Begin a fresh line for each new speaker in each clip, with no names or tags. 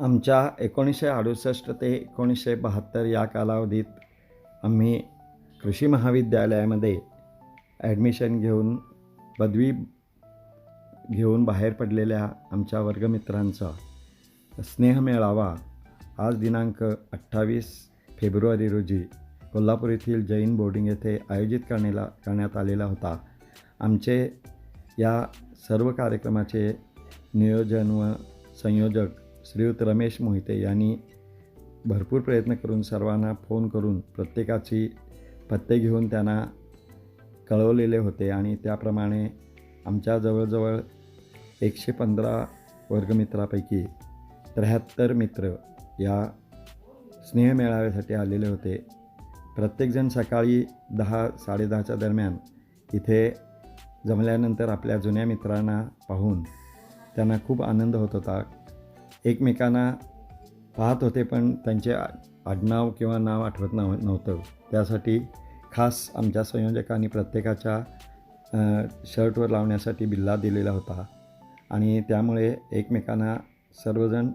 आमच्या एकोणीसशे अडुसष्ट ते एकोणीसशे बहात्तर या कालावधीत आम्ही कृषी महाविद्यालयामध्ये ॲडमिशन घेऊन पदवी घेऊन बाहेर पडलेल्या आमच्या वर्गमित्रांचा स्नेह मेळावा आज दिनांक अठ्ठावीस फेब्रुवारी रोजी कोल्हापूर येथील जैन बोर्डिंग येथे आयोजित करण्याला करण्यात आलेला होता. आमचे या सर्व कार्यक्रमाचे नियोजन व संयोजक श्रीयुत रमेश मोहिते यांनी भरपूर प्रयत्न करून सर्वांना फोन करून प्रत्येकाची पत्ते घेऊन त्यांना कळवलेले होते आणि त्याप्रमाणे आमच्या जवळजवळ एकशे पंधरा वर्गमित्रापैकी त्र्याहत्तर मित्र या स्नेह मेळाव्यासाठी आलेले होते. प्रत्येकजण सकाळी दहा साडेदहाच्या दरम्यान इथे जमल्यानंतर आपल्या जुन्या मित्रांना पाहून त्यांना खूप आनंद होत होता. एकमेकांना पाहत होते पण त्यांचे आ- आडनाव किंवा नाव आठवत नव नव्हतं. त्यासाठी खास आमच्या संयोजकांनी प्रत्येकाच्या शर्टवर लावण्यासाठी बिल्ला दिलेला होता. आणि त्यामुळे एकमेकांना सर्वजण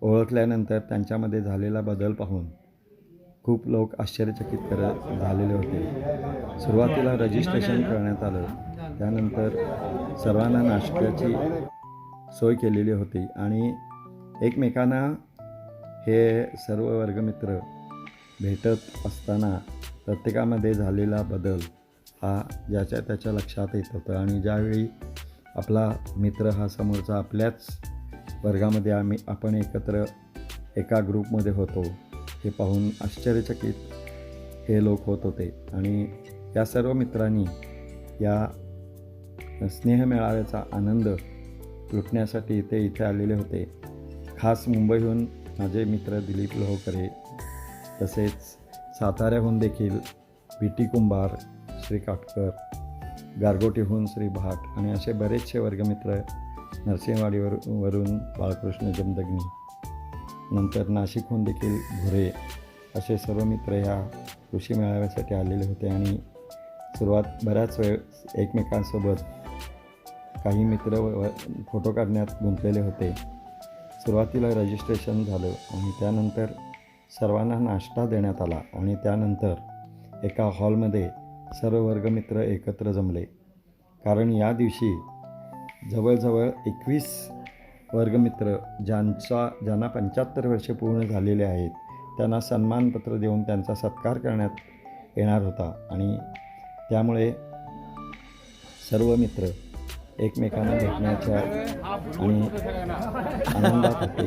ओळखल्यानंतर त्यांच्यामध्ये झालेला बदल पाहून खूप लोक आश्चर्यचकित करत झालेले होते. सुरुवातीला रजिस्ट्रेशन करण्यात आलं. त्यानंतर सर्वांना नाश्त्याची सोय केलेली होती आणि एकमेकांना हे सर्व वर्गमित्र भेटत असताना प्रत्येकामध्ये झालेला बदल हा ज्याच्या त्याच्या लक्षात येत होतं. आणि ज्यावेळी आपला मित्र हा समोरचा आपल्याच वर्गामध्ये आम्ही आपण एकत्र एका ग्रुपमध्ये होतो हे पाहून आश्चर्यचकित हे लोक होत होते. आणि या सर्व मित्रांनी या स्नेहमेळाव्याचा आनंद लुटण्यासाठी ते इथे आलेले होते. खास मुंबईहून माझे मित्र दिलीप लोहकरे तसेच साताऱ्याहून देखील बी टी कुंभार श्री काटकर गारगोटीहून श्री भाट आणि असे बरेचसे वर्गमित्र नरसिंहवाडीवर वरून बाळकृष्ण जमदग्नी नंतर नाशिकहून देखील भुरे असे सर्व मित्र ह्या कृषी मेळाव्यासाठी आलेले होते आणि सुरुवात बऱ्याच वेळ एकमेकांसोबत काही मित्र व- फोटो काढण्यात गुंतलेले होते. सुरुवातीला रजिस्ट्रेशन झालं आणि त्यानंतर सर्वांना नाश्ता देण्यात आला आणि त्यानंतर एका हॉलमध्ये सर्व वर्गमित्र एकत्र जमले. कारण या दिवशी जवळजवळ एकवीस वर्गमित्र ज्यांचा ज्यांना पंच्याहत्तर वर्षे पूर्ण झालेले आहेत त्यांना सन्मानपत्र देऊन त्यांचा सत्कार करण्यात येणार होता. आणि त्यामुळे सर्व मित्र एकमेकांना भेटण्याच्या आणि आनंदात होते.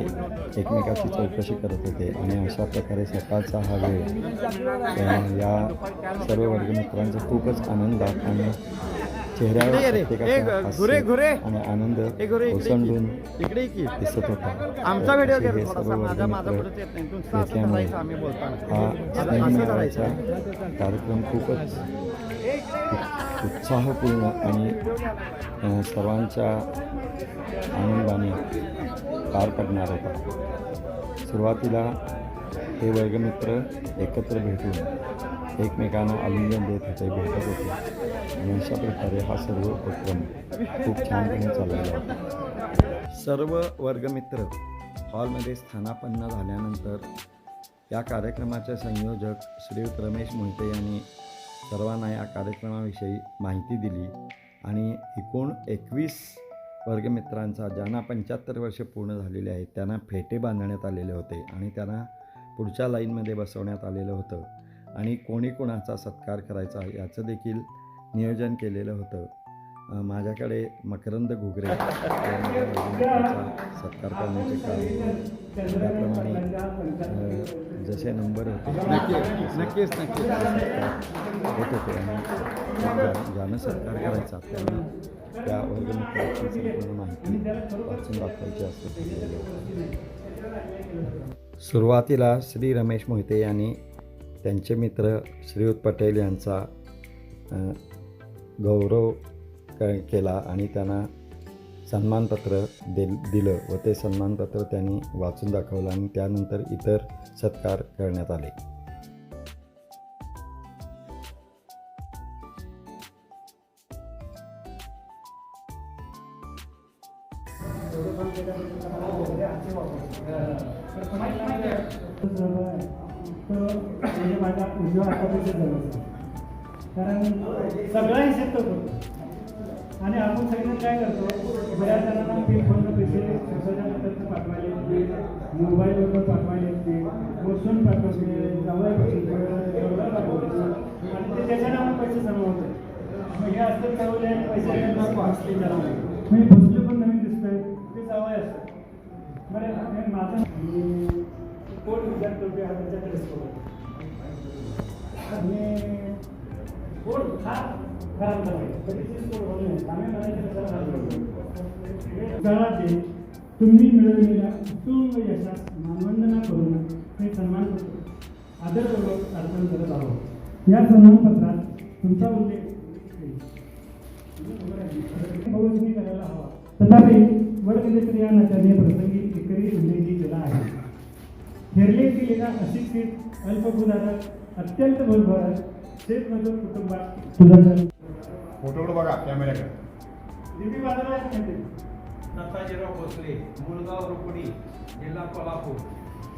एकमेकाची चौकशी करत होते. आणि अशा प्रकारे सकाळचा हा वेळ या सर्व वर्गमित्रांचा खूपच आनंदात आणि चेहऱ्यावर आणि आनंद ओसंडून दिसत होता.
आमचा व्हिडिओ
हे सर्व
माझा माझा
वर्गमित्र
पुढे येत नाही. तुमचं असं
येत्यामुळे
करायचं आम्ही बोलताना.
हा
करायचं
कार्यक्रम खूपच उत्साहपूर्ण आणि सर्वांच्या आनंदाने पार पडणार होता. सुरुवातीला हे वर्गमित्र एकत्र भेटून एकमेकांना आलिंगन देत होते भेटत होते. आणि अशा प्रकारे हा सर्व उपक्रम खूप छानपणे चाललेला होता. सर्व वर्गमित्र हॉलमध्ये स्थानापन्न झाल्यानंतर या कार्यक्रमाचे संयोजक श्रीयुत रमेश मोहिते यांनी सर्वांना या कार्यक्रमाविषयी माहिती दिली आणि एकूण एकवीस वर्गमित्रांचा ज्यांना पंच्याहत्तर वर्षे पूर्ण झालेले आहेत त्यांना फेटे बांधण्यात आलेले होते आणि त्यांना पुढच्या लाईनमध्ये बसवण्यात आलेलं होतं. आणि कोणी कोणाचा सत्कार करायचा याचं देखील नियोजन केलेलं होतं. माझ्याकडे मकरंद घुगरे सत्कार करण्याचे काम त्याप्रमाणे जसे नंबर होते.
नक्कीच नक्कीच
होत होते आणि ज्या- ज्यानं सत्कार करायचा त्यांना त्या वर्गमित्राची संपूर्ण माहिती वाचून दाखवायची असं ठरलेलं होतं. सुरुवातीला श्री रमेश मोहिते यांनी त्यांचे मित्र श्रीयुत पटेल यांचा गौरव क केला आणि त्यांना सन्मानपत्र दे दिलं व ते सन्मानपत्र त्यांनी वाचून दाखवलं आणि त्यानंतर इतर सत्कार करण्यात आले.
येते मोबाईलवरून पाठवायला येते बसून पाठवते जवळ जवळ पाठवते आणि ते त्याच्याने आपण पैसे जमा होते मग हे असतं ठरवले आणि पैसे असते जरा म्हणजे बसले पण नवीन दिसतंय. ते जवळ असतं बरं हे माझं आणि कोण विचार करतो हा त्याच्या ड्रेस आणि कोण? खा. खराब करायचं कधी चीज कोड होऊ नये आम्ही म्हणायचं कशाला खराब काळाचे तुम्ही मिळवलेल्या उत्तुंग यशास मानवंदना करून हे सन्मानपत्र आदरपूर्वक अर्पण करत आहोत. या सन्मानपत्रात तुमचा उल्लेख बहुवचनी करायला हवा तथापि वर्गमित्र या नात्याने प्रसंगी एकरी उल्लेखही केला आहे. थेरले गेलेला अशिक्षित अल्पभूधारक अत्यंत भरभराट शेतमजूर कुटुंबात. सुधारण
फोटोकडे बघा कॅमेऱ्याकडे
दिवी बाजारला येते.
दत्ताजीराव भोसले मुळगाव रुपडी जिल्हा कोल्हापूर.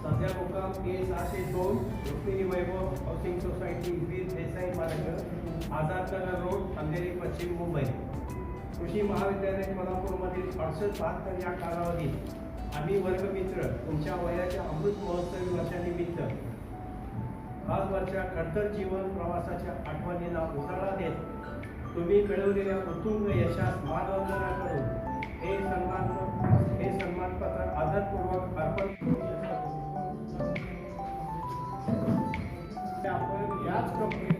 सध्या मुक्काम के सहाशे दोन Rukmini Vaibhav housing society Veer Desai Marg Azadnagar road Andheri पश्चिम मुंबई. कृषी महाविद्यालय कोल्हापूरमधील अडसष्ट बहात्तर या कालावधीत आम्ही वर्गमित्र तुमच्या वयाच्या अमृत महोत्सवी वर्षानिमित्त आजवरच्या खडतर जीवन प्रवासाच्या आठवणींना उजाळा देत तुम्ही मिळवलेल्या उत्तुंग यशास मानवंदना करून हे सन्मान हे सन्मानपत्र आदरपूर्वक अर्पण आपण याच कंपनी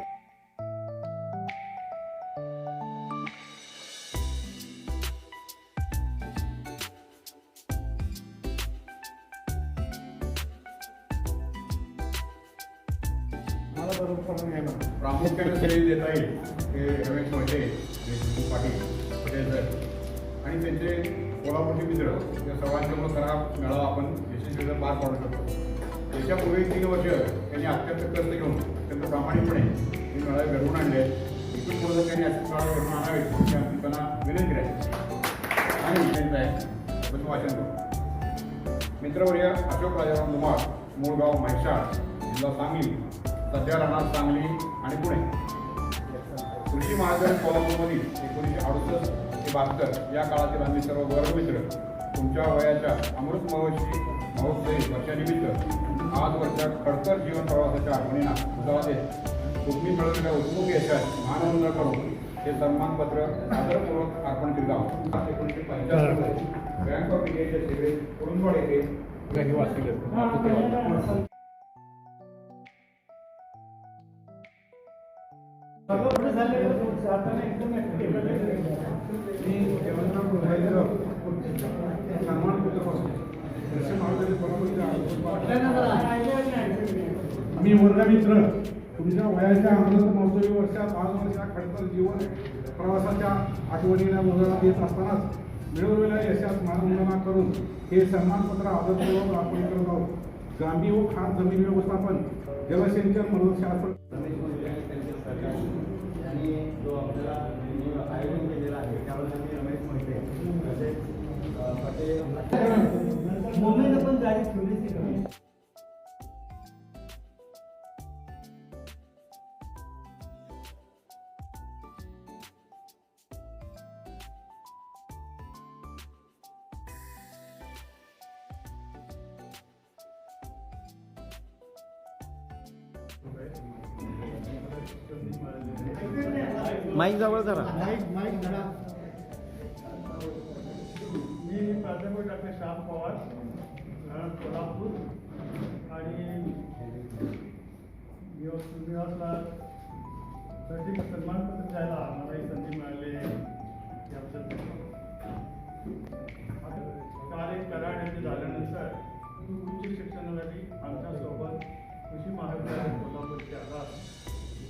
प्रामुख्याने श्रेय देता येईल हे रमेश मोहिते देशमुख पाटील पटेल सर. आणि त्यांचे कोल्हापूरचे मित्र या सर्वांसमोर खरा मेळावा आपण यशस्वीरित्या पार पाडू शकतो. याच्यापूर्वी तीन वर्ष त्यांनी अत्यंत कष्ट घेऊन अत्यंत प्रामाणिकपणे हे मेळावे घडवून आणले. इथून पुढे त्यांनी असे मेळावे घडवून आणावे अशी आमची त्यांना विनंती आहे आणि त्यांचं आहे पण वाचन करू. मित्रवर्य अशोक राजाराम कुमार मूळ गाव म्हैसाळ जिल्हा सांगली सध्या राहणार सांगली आणि पुणे. कृषी महाविद्यालय कोल्हापूरमधील एकोणीसशे अडुसष्ट ते बहात्तर या काळातील आम्ही सर्व वर्गमित्र तुमच्या वयाच्या अमृत महोत्सवी महोत्सवी वर्षानिमित्त आज आजवरच्या खडतर जीवन प्रवासाच्या आठवणींना उजाळा देत तुम्ही मिळवलेल्या उत्मुख यशात मानवंदना करून हे सन्मानपत्र आदरपूर्वक अर्पण केलं आहोत. एकोणीसशे पंच्याहत्तर बँक ऑफ इंडियाच्या सेवेत कुरुंदवाड येथे रहिवासी
झाले
मी देवेंद्र गुरुवाईराव सन्मान पुत्रपासून मी वर्गमित्र तुमच्या वयाच्या अमृत महोत्सवी वर्षात पाच वर्षा खडतर जीवन प्रवासाच्या आठवणीला मुलाला देत असतानाच मिळवलेल्या यशात मानवंदना करून हे सन्मानपत्र आदरपूर्वक आपण करत आहोत. गांधी व खात जमीन व्यवस्थापन जलसिंचन मदतशास्त्र
आणि जो आपल्याला आयोजन केलेला आहे त्याबद्दल मी रमेश मोहिते. तसेच अ, पटेल
मुंबईला पण गाडी ठेवलीच नाही
माईक जवळ जरा.
मी प्राध्यापक डॉक्टर श्याम पवार कोल्हापूर. आणि निवासला साठी सन्मानपत्र द्यायला मला ही संधी मिळाली याबद्दल कार्य कराड यांचे झाल्यानंतर उच्च शिक्षणासाठी आमच्यासोबत कृषी महाविद्यालय कोल्हापूरचे आला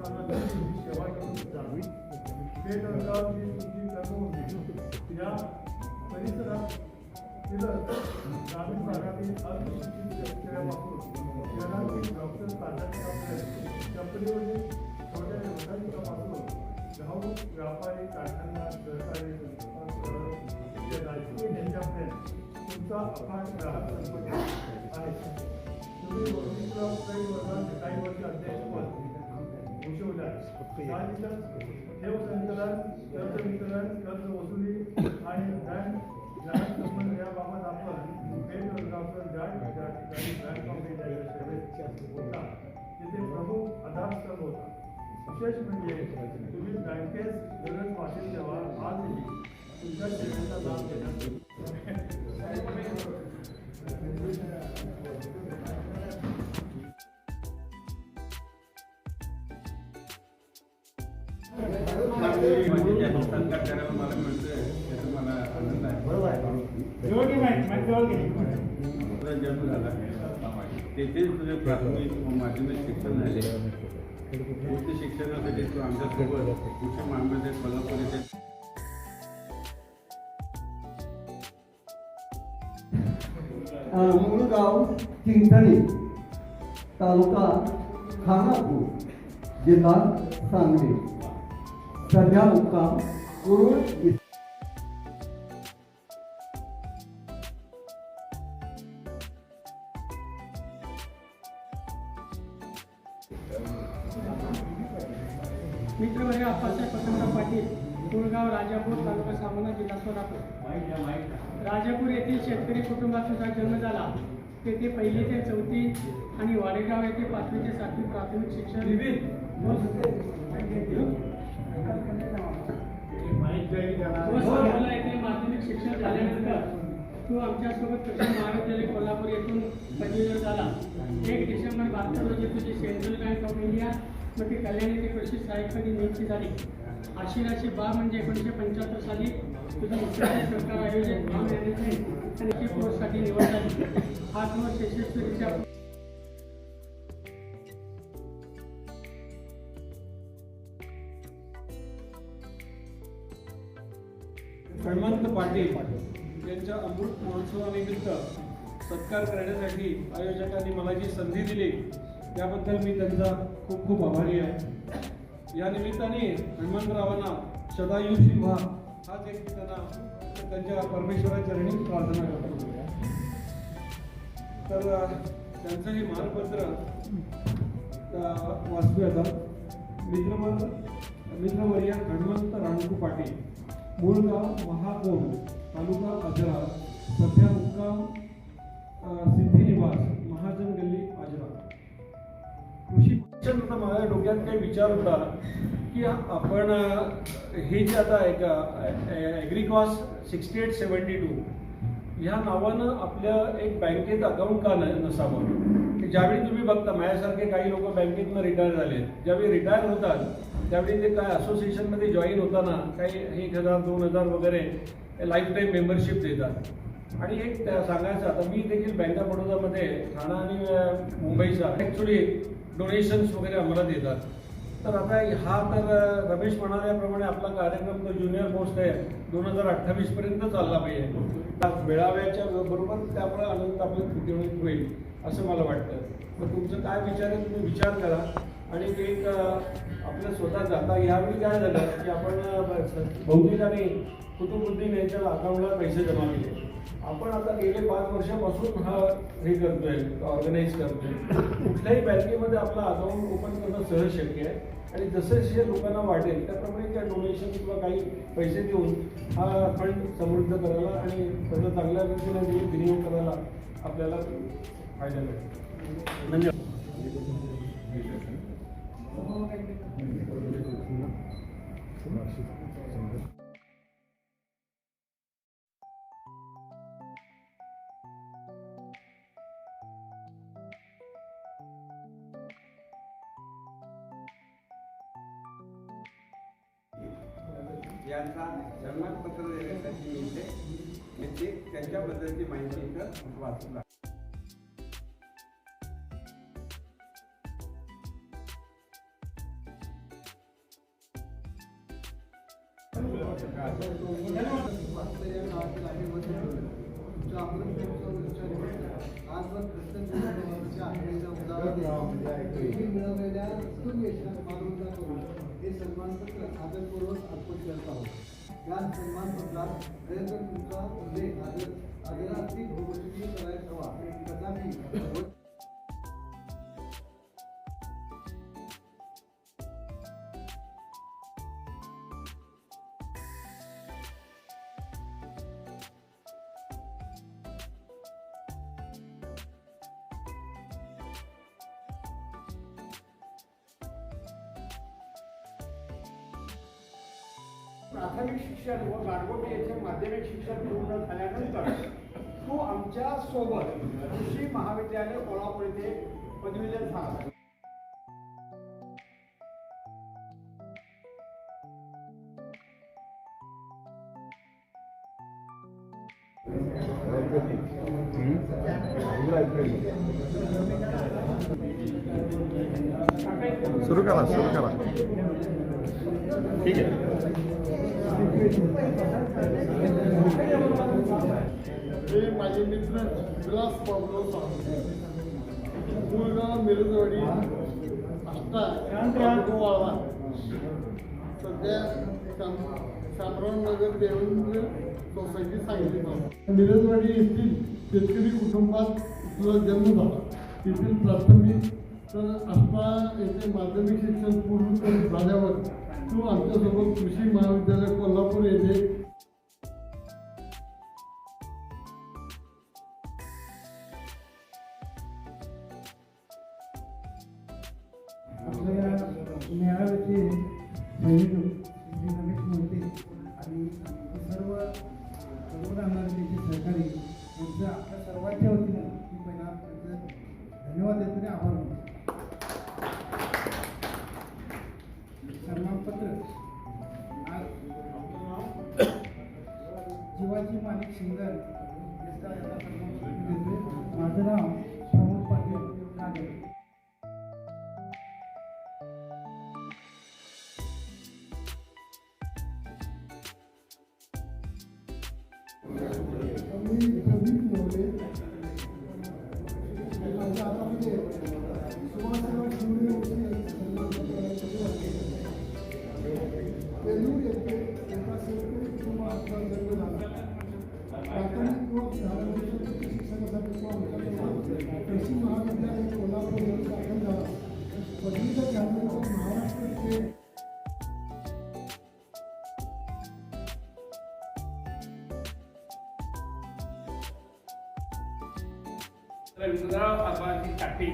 दोन सेवा करून जावी तुमची या परिसरात तिथं ग्रामीण भागातील अल्पशिक्षित शेतकऱ्यापासून शहरातील डॉक्टर प्राध्यापकापर्यंत कंपनीवरील छोट्या व्यावसायिकापासून घाऊक व्यापारी सहकारी संस्था राजकीय नेत्यापर्यंत तुमचा अफाट ग्राहक संपर्क आहे तुम्ही काही वर्गात काही आहे ठेव संकलन कर्ज वितरण कर्ज वसुली आणि बँक ग्राहक संबंध याबाबत आपण पेट वर्गावर ज्या ज्या ठिकाणी बँक ऑफ इंडिया सेवेत होता तिथे प्रमुख आधारस्तंभ होता. विशेष म्हणजे तुम्ही बँकेस गरज वाटेल तेव्हा आजही तुमच्या सेवेचा लाभ घेण्यात
करायला मला मिळतोय त्याचा मला आनंद आहे जन्म झाला तेथेच तुझे प्राथमिक माध्यमिक शिक्षण झाले उच्च शिक्षणासाठी तू आमच्यासोबत उच्च महाविद्यालय कोल्हापूर येथे
मूळ गाव चिंचणी तालुका खानापूर जिल्हा सांगली. सध्या मुक्काम कुरुळ
मित्रवर्ग अप्पासाहेब पाटील कुळगाव राजापूर तालुका सामना जिल्हा सोलापूर. राजापूर येथील शेतकरी कुटुंबात जन्म झाला. तेथे पहिली ते चौथी आणि वाडेगाव येथे पाचवी ते सातवी प्राथमिक तो आमच्यासोबत कृषी महाविद्यालय कोल्हापूर येथून पदवीधर झाला. एक डिसेंबर बहात्तर रोजी तुझी सेंट्रल बँक ऑफ इंडिया व ती कल्याण येथे कृषी सहाय्यकपदी नियुक्ती झाली. आशिराची बा म्हणजे एकोणीसशे पंच्याहत्तर साली तुझी इस्रायल सरकार आयोजित फार्म मॅनेजमेंट आणि कोर्ससाठी निवड झाली. हा कोर्स यशस्वीरित्या
हनुमंत पाटील. यांच्या अमृत महोत्सवानिमित्त सत्कार करण्यासाठी आयोजकांनी मला जी संधी दिली. त्याबद्दल मी त्यांचा खूप खूप आभारी आहे. या निमित्ताने हनुमंतरावांना सदायुषी व्हा हाच एक त्यांना त्यांच्या परमेश्वराच्या चरणी प्रार्थना करतो. तर त्यांचं हे मानपत्र वाचूया आता. मित्रमंत मित्रवर्य हनुमंत राणकू पाटील मूळ गाव महाकोण तालुका आजरा सध्या मुक्काम सिद्धी निवास महाजन गल्ली आजरा कृषी माझ्या डोक्यात काही विचार होता की आपण हे जे आता एक ॲग्रिकॉस सिक्स्टी एट सेवन्टी टू ह्या नावानं आपलं एक बँकेत अकाउंट का नसावं? की ज्यावेळी तुम्ही बघता माझ्यासारखे काही लोक बँकेतनं रिटायर झाले ज्यावेळी रिटायर होतात त्यावेळी ते काय असोसिएशनमध्ये जॉईन होताना काही एक हजार दोन हजार वगैरे लाईफ टाईम मेंबरशिप देतात. आणि एक त्या- सांगायचं आता मी देखील बँक ऑफ बडोदामध्ये ठाणा आणि मुंबईचा ॲक्च्युली डोनेशन्स वगैरे आम्हाला देतात. तर आता हा तर रमेश म्हणाल्याप्रमाणे आपला कार्यक्रम तो ज्युनियर पोस्ट आहे. दोन हजार अठ्ठावीसपर्यंत चालला पाहिजे. मेळाव्याच्या बरोबर त्यामुळे आनंद आपल्या कृतीवणीत होईल असं मला वाटतं. मग तुमचं काय विचार आहे तुम्ही विचार करा. आणि एक आपलं स्वतः जाता यावेळी काय झालं की आपण अ, स- भौतिक आणि यांच्या अकाउंटला पैसे जमा केले. आपण आता गेले पाच वर्षापासून हा हे करतोय ऑर्गनाईज करतोय. कुठल्याही बँकेमध्ये आपला अकाउंट ओपन करणं सहज शक्य आहे. आणि जसं जसे लोकांना वाटेल त्याप्रमाणे त्या डोनेशन किंवा काही पैसे देऊन हा फंड समृद्ध करायला आणि त्याचा चांगल्या रीतीने विनियोग करायला आपल्याला फायदा मिळेल. धन्यवाद
मिळवलेल्या हे सन्मानपत्र आदरपूर्वक अर्पण करत आहोत या सन्मानपत्रात खरेतर तुमचा उल्लेख आदर आदरार्थी घोषित करायचा हवा तथापि
प्राथमिक शिक्षण व गारगोटी येथे माध्यमिक शिक्षण पूर्ण झाल्यानंतर तो आमच्यासोबत कृषी महाविद्यालय कोल्हापूर येथे पदवीधर झाला.
सुरू करा सुरू करा. ठीक आहे.
हे माझे मित्र विलास पावलो मूळगाव मिरजवाडी. आता वाळवा. सध्या शामराव नगर देवेंद्र सोसायटी सांगितली मिरजवाडी येथील शेतकरी कुटुंबात तुला जन्म झाला. तेथील प्राथमिक तर आष्टा येथे माध्यमिक शिक्षण पूर्ण झाल्यावर तू आमच्यासोबत कृषी महाविद्यालय कोल्हापूर येथे
सन्मानपत्र
रवींद्रराव आबाजी काटे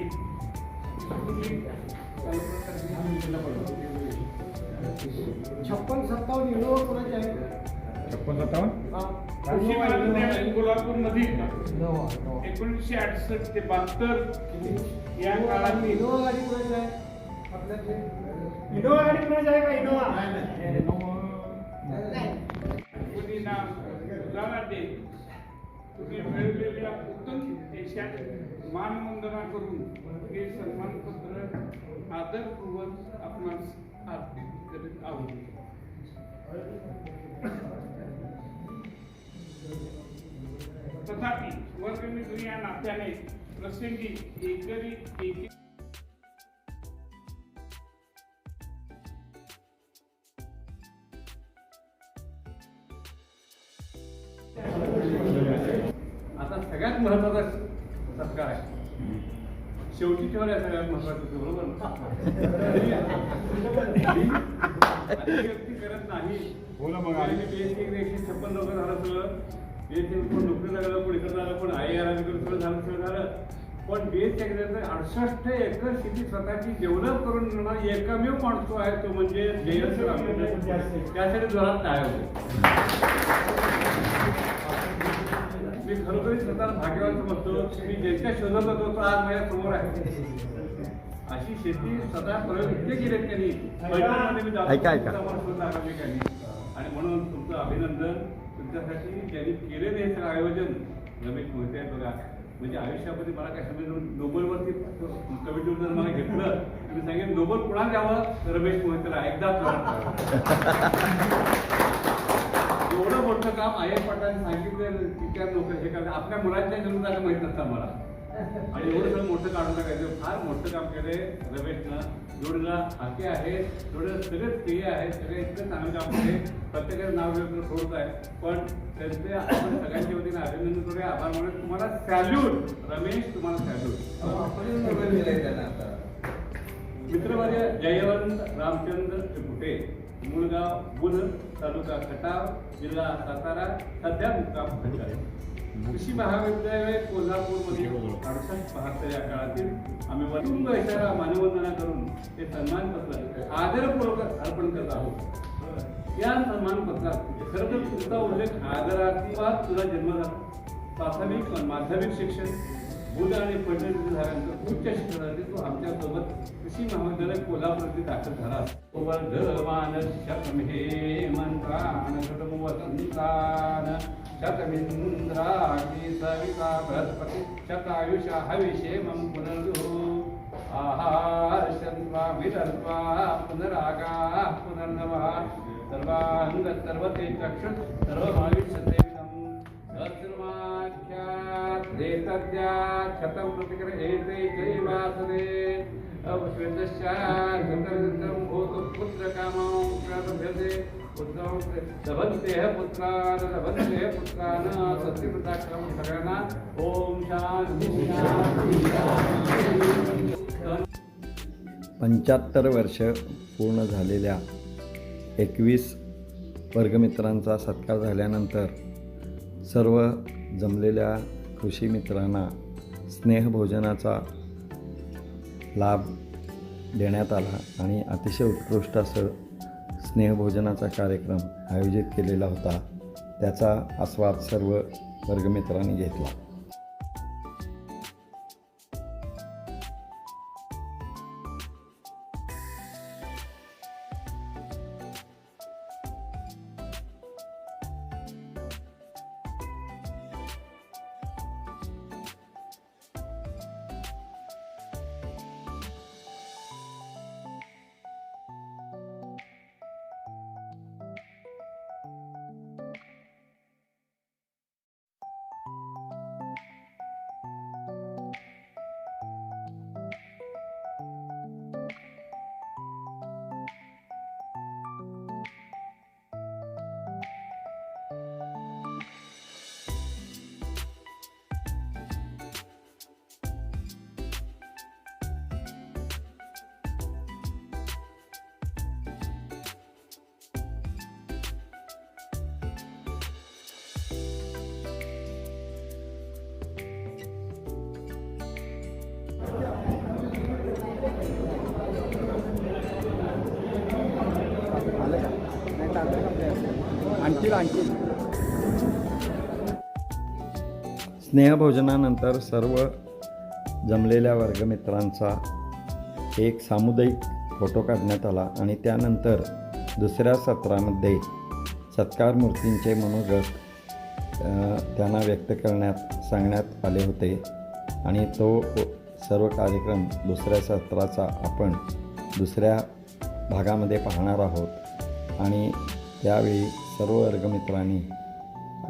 छप्पन सत्तावन्न. इनोवा कोणाचे आहे
छप्पन सत्तावन्न
कोल्हापूरमध्ये एकोणीसशे अडुसष्ट ते बहात्तर. या काळात
इनोवा गाडी कोणाची आहे आपल्याकडे इनोवा गाडी कोणाची आहे का इनोवा
कोणी उजाळा दे. तुम्ही मिळवलेल्या उत्तम देशात मानवंदना करून हे सन्मानपत्र आदरपूर्वक आपणास अर्पित करीत आहोत. तथापि वर्गमित्र या नात्याने प्रसंगी एकरी एक आता सगळ्यात महत्त्वाचा सत्कार आहे शेवटी ठेवल्या सगळ्यात महत्वाचं बरोबर ना? अतिव्यक्ती करत नाही.
हो ना मग आम्ही-
BSc एकशे छप्पन लोक झालं सगळं. BSc कोण नोकरी लागलं कोण इकडं झालं कोण आई आला सगळं झालं सगळं झालं. पण बीएस अडुसष्ट एकर शेती स्वतःची डेव्हलप करून मिळणार एकमेव माणूस आहे तो म्हणजे त्यासाठी जोरात टाळ्या होते मी खरोखरीच स्वतःला भाग्यवान समजतो. मी ज्यांच्या शोधत होतो तो आज माझ्यासमोर आहे. अशी शेती स्वतः प्रयोग इतके केलेत त्यांनी त्यांनी. आणि म्हणून तुमचं अभिनंदन. तुमच्यासाठी ज्यांनी केलेलं हे सगळं आयोजन रमेश मोहिते बघा. म्हणजे आयुष्यामध्ये मला काय समजलं नोबलवरती कमिटीवर जर मला घेतलं. तर मी सांगेन नोबल कुणाला द्यावं? रमेश मोहितला एकदाच एवढं मोठं काम आय एस पाटलांनी सांगितलं की त्या लोक हे करतात. आपल्या मुलांच्या जन्मदाला माहीत नसतं मला आणि एवढं सगळं मोठं काढून टाकायचं. फार मोठं काम केलंय रमेशनं. जोडीला हाके आहेत. जोडीला सगळे प्रिय आहेत. सगळे इतकं चांगलं काम केले प्रत्येकाचं नाव घेऊन सोडत आहे. पण त्यांचे आपण सगळ्यांच्या वतीने अभिनंदन करूया. आभार म्हणून तुम्हाला सॅल्यूट रमेश तुम्हाला सॅल्यूट मित्र माझे जयवंत रामचंद्र त्रिपुटे मुळगाव बुध तालुका खटाव जिल्हा सातारा. सध्या मुक्काम खंडाळी. कृषी महाविद्यालय कोल्हापूरमध्ये अडुसष्ट बहात्तर या काळातील आम्ही वटुंब याच्या मानवंदना करून हे सन्मानपत्र आदरपूर्वक अर्पण करत आहोत. या सन्मानपत्रात खरं तर तुमचा उल्लेख आदरार्थीवाद तुझा जन्म झाला प्राथमिक व माध्यमिक शिक्षण बुध आणि पंडित झाल्यानंतर उच्च शिक्षणासाठी तो आमच्यासोबत कृषी महाविद्यालय कोल्हापूरमध्ये दाखल झाला. वर्धमान शतमे मंत्राण शतम वसंतान शतमिन्द्राग्निसविता बृहस्पति शतायुषा हविषेमं पुनर्दुः आहार्षन्त्वा आहार शन्वा विदर्वा पुनरागा पुनर्नवा सर्वांग चक्षु सर्वमायुष्यते सहस्रमाख्यात् एतद्यात् शतं प्रतिकर एते चैवासने लभन्ते लभन्ते सगळ्यांना ओम शांती
पंच्याहत्तर वर्ष पूर्ण झालेल्या एकवीस वर्गमित्रांचा सत्कार झाल्यानंतर सर्व जमलेल्या कृषी मित्रांना स्नेहभोजनाचा लाभ देण्यात आला आणि अतिशय उत्कृष्ट असं स्नेहभोजनाचा कार्यक्रम आयोजित केलेला होता. त्याचा आस्वाद सर्व वर्गमित्रांनी घेतला.
आणखी आणखी
स्नेहभोजनानंतर सर्व जमलेल्या वर्गमित्रांचा एक सामुदायिक फोटो काढण्यात आला आणि त्यानंतर दुसऱ्या सत्रामध्ये सत्कार मूर्तींचे मनोगत त्यांना व्यक्त करण्यात सांगण्यात आले होते. आणि तो सर्व कार्यक्रम दुसऱ्या सत्राचा आपण दुसऱ्या भागामध्ये पाहणार आहोत. आणि त्यावेळी सर्व वर्गमित्रांनी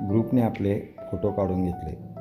ग्रुपने आपले फोटो काढून घेतले.